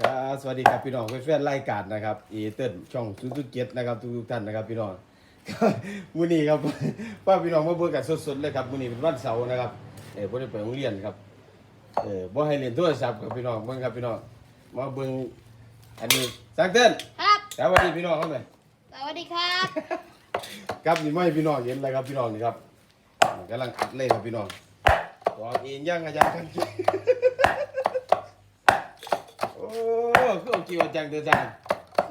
ครับสวัสดีครับพี่น้องแฟนๆรายการนะครับอีเติ้ลช่องซุนเกียรตินะครับทุกๆท่านนะครับพี่น้องมื้อนี้ครับป้าพี่น้องมาเบิ่งกันสดๆเลยครับมื้อนี้เป็นวันเสาร์นะครับเออบ่ได้ไปโรงเรียนครับเออบ่ให้เรียนโทรศัพท์ครับพี่น้องเบิ่งครับพี่น้องมาเบิ่งอันนี้สังเติ้ลครับสวัสดีพี่น้องครับแม่สวัสดีครับ ครับนี่ไม่ให้พี่น้องเห็นเลยครับพี่น้องนี่ครับกำลังอัดเลยครับพี่น้องบอกเองยังอาจารย์กันโอ้คือเอา กี่วันจังเด้อจ้า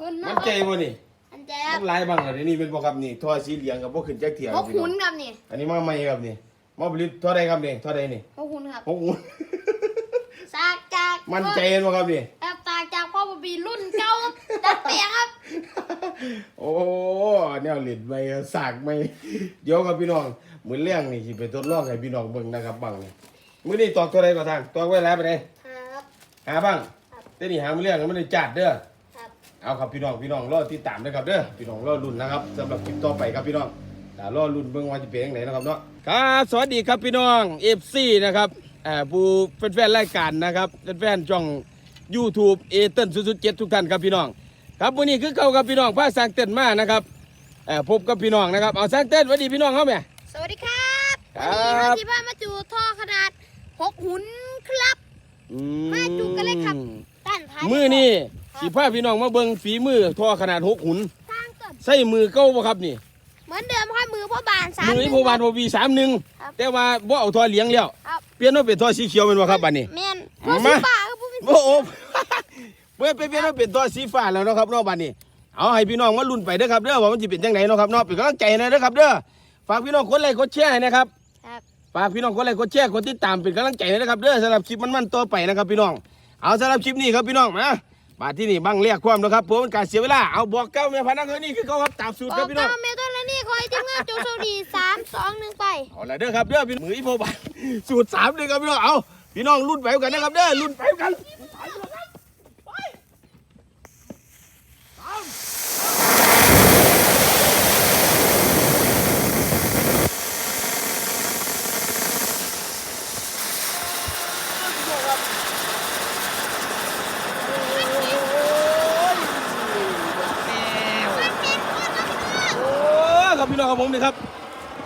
คุณมามันใจบ่นี่อันแจ๊บมันหลายบังเหรอนี่เป็นบ่ครับนี่ท่อสีเหลืองกับบ่ขึ้นจักเที่ยวพครักบพี่หุน้อนงครับนี่อันนี้มาใหม่ครับนี่มาผลิตเท่าใดครับนี่เท่าใดนี่พกหุนครับหกหมื่นสากจากมันใจเห็นบ่ครับนี่ ครับสากจากพ่อบบีรุ่นเก่าดัดเปลี่ยนครับ โอ้แนวหลิดไม่สากไม่เดี๋ยวครับพี่น้องมื้อเลี้ยงนี่สิไปทดลองให้พี่น้องเบิ่งนะครับบังนี่มื้อนี้ตอกเท่าใดก็ทางตอกไว้แล้วไปไหนครับ หาบ้างครับ แต่นี่หามื้อเลี้ยงมันได้จัดเด้อครับเอาครับพี่น้องพี่น้องรอติดตามนะครับเด้อพี่น้องรอลุ้นนะครับสำหรับคลิปต่อไปครับพี่น้องแต่รอลุ้นเบิ่งว่าจะเป็นยังไงนะครับเนาะครับสวัสดีครับพี่น้อง FC นะครับเอ่อผู้เป็นแฟนรายการนะครับเป็นแฟนช่อง YouTube เอเติ้ล007ทุกท่านครับพี่น้อง ครับวันนี้คือเข้ากับพี่น้องพาสร้างเต้นมานะครับเอ่อพบกับพี่น้องนะครับเอาสร้างเต้นสวัสดีพี่น้องเขาไหม สวัสดีครับครับ วันนี้มาที่บ้านมาจูท่อขนาดพกหุนครับอืมาดูกันเลยครับ ด้านท้าย มือนี่สิ พาพี่น้องมาเบิ่งฝีมือท่อขนาดหกหุ่นสร้างก่อนใส่มือเก้าบ่ครับนี่เหมือนเดิมครับมือพ่อบานสาม มือหนึ่นี้งพบานพบีสามหนึ่งครับแต่ว่าบ่เอาท่อเหลี้ยงแล้วครับ เปลี่ยนมาเป็นท่อสีเขียวเป็นบ่ครับบัดนี้ แมนพ่อมา สีฟ้าครับผู้เป็นโอ้โหเมื่อไปเปลี่ยนมาเป็นท่อสีฟ้าแล้วเนาะครับเนาะบัดนี้ เอาให้พี่น้องมาลุ้นไปเด้อครับเด้อว่ามันสิเป็นจังไดเนาะครับเนาะเป็นกำลังใจให้หนะเด้อครับเด้อฝากพี่น้องกดไลค์กดแชร์ให้นะครับ ครับ ฝากพี่น้องกดไลค์กดแชร์กดติดตามเป็นกำลังใจให้นะครับเด้อสำหรับคลิปมันๆต่อไปนะครับพี่น้องเอาสำหรับคลิปนี้ครับพี่น้องมา บาดที่นี่บังเรียกความนะครับผมเป็นการเสียเวลาเอาบอกเก้าแม่พนักงานนี่คือเขาครับตามสูตรบคอรับกพี่น้องเก้าเมตรแล้วนี่คอยทีมงานโจโชคดีสามสองหนึ่งไปเอาละเด้อครับเด้อพี่มืออีโพบายสูตรสามเลยครับพี่น้องเอาพี่น้องรุ่นไปกันนะครับเด้อรุ่นไปกันโอ้ ครับพี่น้องครับผมนี่ครับ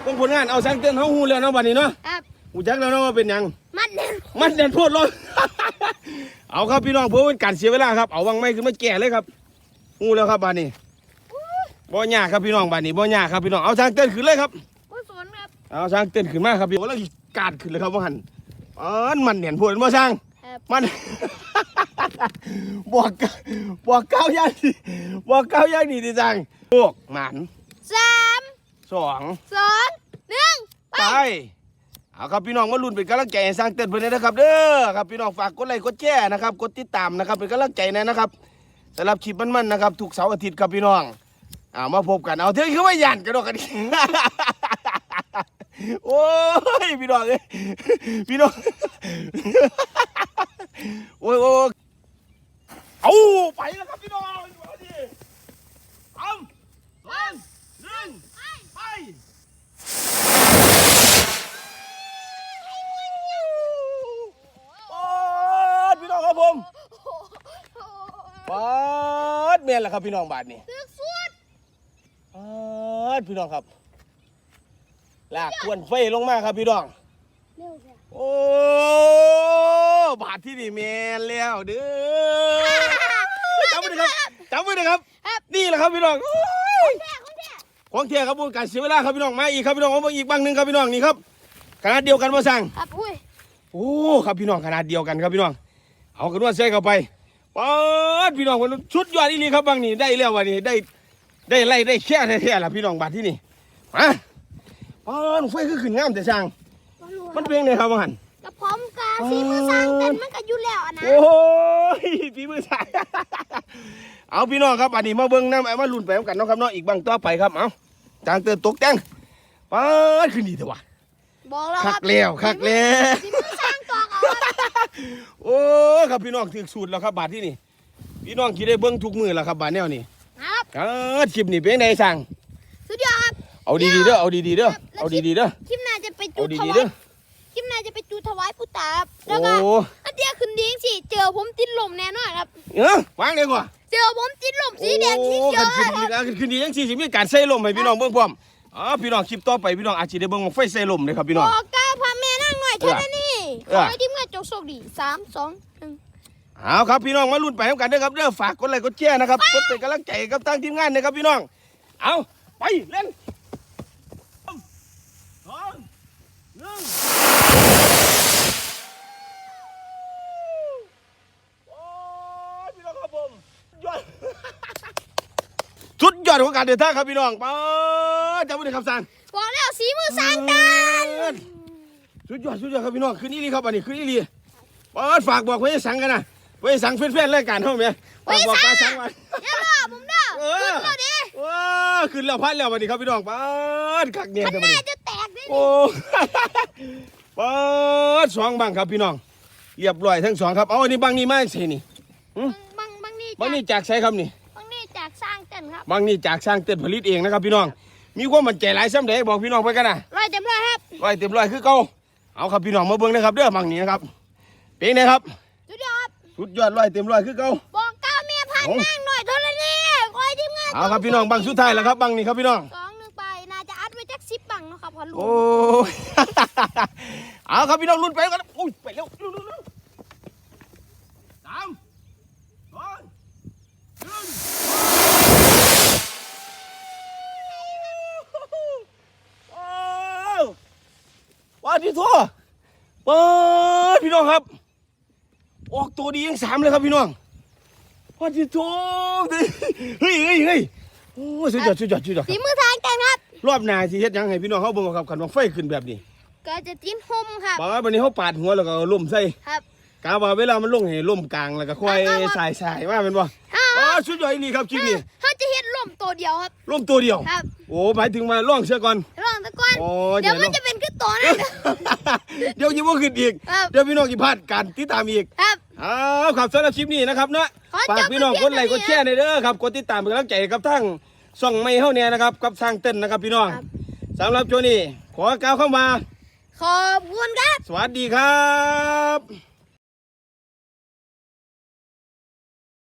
ต้องผลงานเอาแซงเต้นเฮาฮู้แล้วเนาะบัดนี้เนาะครับหูจักแล้วเนาะว่าเป็นหยัง มัดเด่นมันเด่นโพดเลย เอาครับพี่น้องเพื่อเป็นการเสียเวลาครับเอาวังไม่ขึ้นมาแก่เลยครับงูแล้วครับบานนี้บ่ยากครับพี่น้องบานนี้บ่ยากครับพี่น้องเอาช้างเต้นขึ้นเลยครับผู้สนครับ เอาช้างเต้นขึ้นมาครับพี่โอ้แล้วกาดขึ้นเลยครับว่าหันอ๋อมันเด่นโพดบ่ช้างครับ มัน บอกกบอกเก้าอย่างดีบอกเก้าอย่างดีดิจังพวกหมันสาม สองสองหนึ่งไป เอาครับพี่น้องมาลุ้นเป็นกำลังใจให้สร้างเต้นเพื่อนด้วยนะครับเด้อครับพี่น้องฝากกดไลค์กดแชร์นะครับกดติดตามนะครับเป็นกำลังใจแนะนะครับสำหรับคลิปมันๆนะครับทุกเสาร์อาทิตย์ครับพี่น้องอ่ามาพบกันเอาเถอะคือว่าหยันกันดอกกันดิโอ้ยพี่น้องเอ้ยพี่น้องโอ้ยโอ้ยเอาไปแล้วครับพี่น้องเอาดิสามสองหนึ่งไป ปาดพี่น้องครับผม ปาดเมียนแหละครับพี่น้องบาทนี่ตึกสุดปาดพี่น้องครับ ลากควนไฟลงมาครับพี่น้อง เร็วจ้ะโอ้บาทที่นี่เมียนแล้วเด้อจำไว้นะครับจำไว้นะครับครับนี่แหละครับพี่น้องโอ้ยแท้ของแท้ของเทียครับบุญการเสียเวลาครับพี่น้องมาอีกครับพี่น้องเอามาอีกบางหนึ่งครับพี่น้องนี่ครับขนาดเดียวกันมาสั่งครับอุ้ย โอ้ครับพี่น้องขนาดเดียวกันครับพี่น้องเอากระนวดใส่เข้าไป ป๊าดพี่น้องคนชุดยอดอีหลีครับบางนี่ได้แล้ววันนี้ได้ได้ไล่ได้แค่แท้ๆล่ะพี่น้องบาดที่นี่มาป๊าดไฟคือขึ้นงามแต่ช่างบ่รู้มันเป็นไงครับว่าหันกับพร้อมกาฝีมือสร้างเต้นมันก็อยู่แล้วอะนะโอ้ยฝีมือสายเอาพี่น้องครับอันนี้มาเบิ้งน้ำเอามาลุ้นไปพร้อมกันเนาะครับเนาะอีกบางต่อไปครับเอาจางเตือนตกแจ้งป๊าดขึ้นดีเถอะวะบอกแล้วคัคกรับแล้วคักแล้วฝีมือสร้างตอกเอาครับโอ้ ครับพี่น้องถึกสูตรแล้วครับบาทที่นี่พี่น้องคิดได้เบิ้งทุกมือแล้วครับบาทแนวนี้ครับเออคลิปนี้เป็นไงสั่งสุดยอดครับเอาดีๆเด้อเอาดีๆเด้อเอาดีๆเด้อคลิปหน้าจะไปจุเอาดถดีๆวาเด้ยอคลิจิมนายจะไปจูถวายผู้ตาครับโอ้แล้วก็อันเดียขึ้นดีสิเจอผมติดลมแน่นอนครับเออวางเลยกว่าเจอผมติดลมสีแดงสีเขียวโอ้คคัรับนขึ้นดีนะขึ้นดียังสี่สิมีการใส่ลมให้พี่น้องเบิ่งพร้อมอ๋อพี่น้องคลิปต่อไปพี่น้องอาจจะได้เบิ่งบั้งไฟใส่ลมเลยครับพี่น้องบอกก้าวพาแม่นั่งหน่อยแค่นั้นนี่เอขออให้ทีม งานจงโชคดีสามสองหนึ่งเอาครับพี่น้องมาลุ้นไปทำกันเด้อครับเด้อฝากกดไลค์กดแชร์นะครับกดเป็นกำลังใจกับทางทีมงานนะครับพี่น้อง เอาไปเล่นสองหนึ่งโอ้ยพี่น้องครับผมยอดสุดยอดของการเดินทางครับพี่น้องป้าดจำไว้เลยครับสันบอกแล้วสีมือสร้างกัน สุดยอดสุดยอดครับพี่น้องคืนนี้ลีครับอันนี้คืนนี้ลีเปิดฝากบอกไว้ให้สังกันนะไว้ให้สังเพื่อนๆรายการเท่าไหมฝากบอกมาสังไว้อย่ารอผมเด้อเออขึ้นแล้วดิว้าขึ้นแล้วพันแล้ววันนี้ครับพี่น้องเปิดคักเนี่ยข้างเดี๋ยวหวันน้านี้จะแตกดิโอ้เปิดสองบังครับพี่น้องเรียบร้อยทั้งสองครับเอาอันนี้บังนี่มาสินี่บางบางนี่บังจากนี่จากใช้ครับนี่บางนี่จากสร้างเต้นครับบังนี่จากสร้างเต้นผลิตเองนะครับพี่น้องมีความมั่นใจหลายซ้ำเด้บอกพี่น้องไปกันนะร้อยเต็มร้อยครับร้อยเต็มร้อยคือเก่า เอาครับพี่น้องมาเบิ่งนะครับเด้อบังนี้นะครับเป็นไงครับสุดยอดสุดยอดร้อยเต็มร้อยคือเก่าบอกก้าวแม่พันโอ้นั่งหน่อยเท่านั้นนี่ขอให้ทีมงานเอาครับพี่น้องบังสุดท้ายแล้วครับบังนี้ครับพี่น้องสองหนึ่งไปน่าจะอัดไว้จักสิบบังเนาะครับพอรู้โอ้ยเอาครับพี่น้องรุ่นไปกันอุ้ยไปเร็วเร็วเร็วเร็วสามสองหนึ่งโอ้ว่า ที่ทั่วเปิดพี่น้องครับ ออกตัวดียังสามเลยครับพี่น้องว่าที่ทั่วเฮ้ยเฮ้ยเฮ้ยโอ้ยสุดยอดสุดยอดสุดยอดสีมือทางกันครับ รอบหน้าสิเฮ็ดหยังให้พี่น้องเขาเบิ่งครับคันว่าไฟขึ้นแบบนี้ก็จะจิ้นหมครับ บอกว่าวันนี้เขาปาดหัวแล้วก็เอาล่มใส่ครับกาว่าเวลามันลงให้ล่มกลางแล้วก็ค่อยเอาเอาสายสายๆว่าเป็นบ่อ้าอ๋อวสุดยอดอีหลีครับคลิปนี้เขาจะเห็นลมตัวเดียวครับ ล่มตัวเดียว ครับโอ้หมายถึงมาล่องเชือกก่อน ลองตะก้อนโอ้เดี๋ยวเดี๋ยวมันจะเป็นขึ้น ตัวนั่นเดี๋ยวยิ่งว่าขึ้นอีก ครับเดี๋ยวพี่น้องกี่พลาดการติดตามอีกครับ อ้าวครับสำหรับคลิปนี้นะครับเนาะขอจบฝากพี่น้องกดไลค์เพีกยงดเท่านี้แชร์ในอยเด้อครับกดติดตามเป็นกำลังใจกับทั้งช่องไม่เฮาเนี่ยนะครับกับทางเต้นนะครับพี่น้องครับ สำหรับช่วงนี้ขอกล่าวเข้ามาขอบคุณครับ สวัสดีครับ